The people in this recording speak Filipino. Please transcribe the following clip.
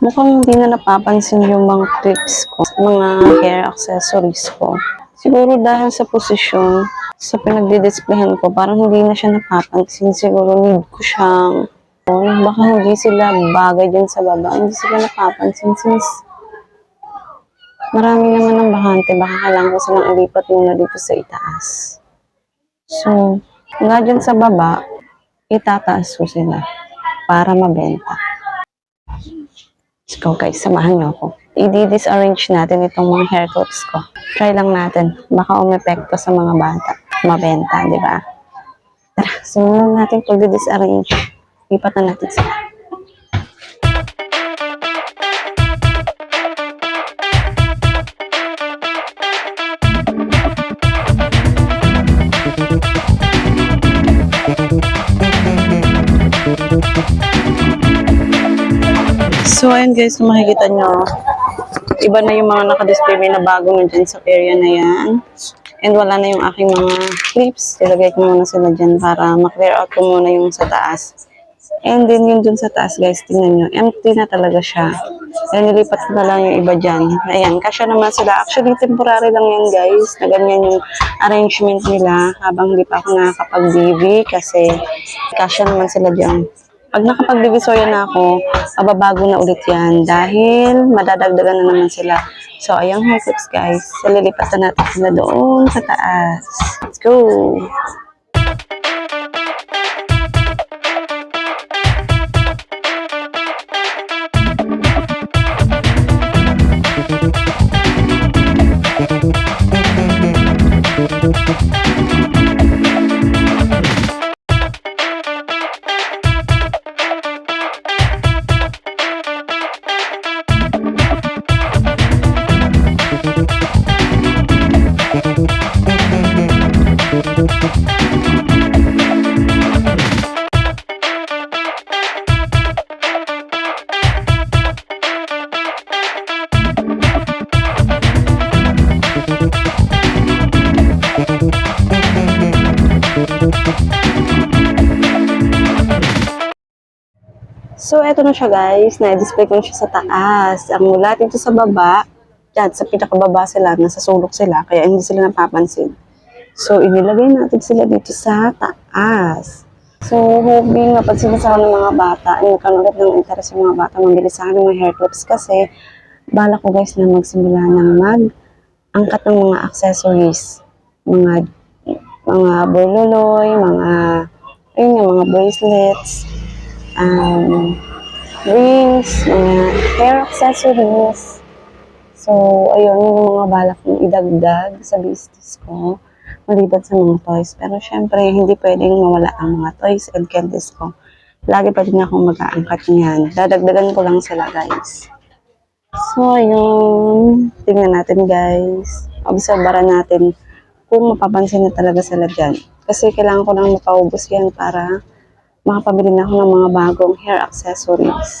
Mukhang hindi na napapansin yung mga clips ko, mga hair accessories ko. Siguro dahil sa posisyon, sa pinagdidisplayhan ko, parang hindi na siya napapansin. Siguro need ko siyang, baka hindi sila bagay dyan sa baba. Hindi sila napapansin since marami naman ng bahante. Baka kailangan ko silang ilipat muna dito sa itaas. So, nga dyan sa baba, itataas ko sila para mabenta. Go guys, samahan niyo ako. I-disarrange natin itong mga hair clips ko. Try lang natin. Baka umepekto sa mga bata. Mabenta, di ba? Tara, simulan natin pag-disarrange. Lipat na natin sila. So, ayun guys, makikita nyo, iba na yung mga nakadisplay na bago na dyan sa area na yan. And wala na yung aking mga clips. Ilagay ko muna sila dyan para ma-clear out ko muna yung sa taas. And then yung dun sa taas guys, tingnan nyo, empty na talaga siya. Kaya nilipat ko na lang yung iba dyan. Ayan, kasya naman sila. Actually, temporary lang yan guys, na ganyan yung arrangement nila habang hindi pa ako nakakapag-DV kasi kasya naman sila dyan. Pag nakapag-divisorya na ako, mababago na ulit yan dahil madadagdagan na naman sila. So, ayang hair clips guys. So, lilipat na natin sila doon sa taas. Let's go! So, eto na siya guys. Na-display ko na siya sa taas. Ang mula dito sa baba, dyan, sa pinakababa sila, nasa sulok sila, kaya hindi sila napapansin. So, inilagay natin sila dito sa taas. So, hoping mapansin sa ng mga bata, ay magkaroon ulit ng interest yung mga bata, mabili sa mga hair clips kasi bala ko guys na magsimula ng mag angkat ng mga accessories, mga mga borloloy, mga ayun nga, mga bracelets, um, rings, mga hair accessories. So, ayun, yun yung mga balak kong idagdag sa business ko maliban sa mga toys. Pero syempre, hindi pwedeng mawala ang mga toys and candies ko. Lagi pa din akong mag-aangkat niyan. Dadagdagan ko lang sila, guys. So, ayun. Tingnan natin, guys. Obserbaran natin kung mapapansin na talaga sila dyan. Kasi kailangan ko lang mapaubos yan para makapabili na ako ng mga bagong hair accessories.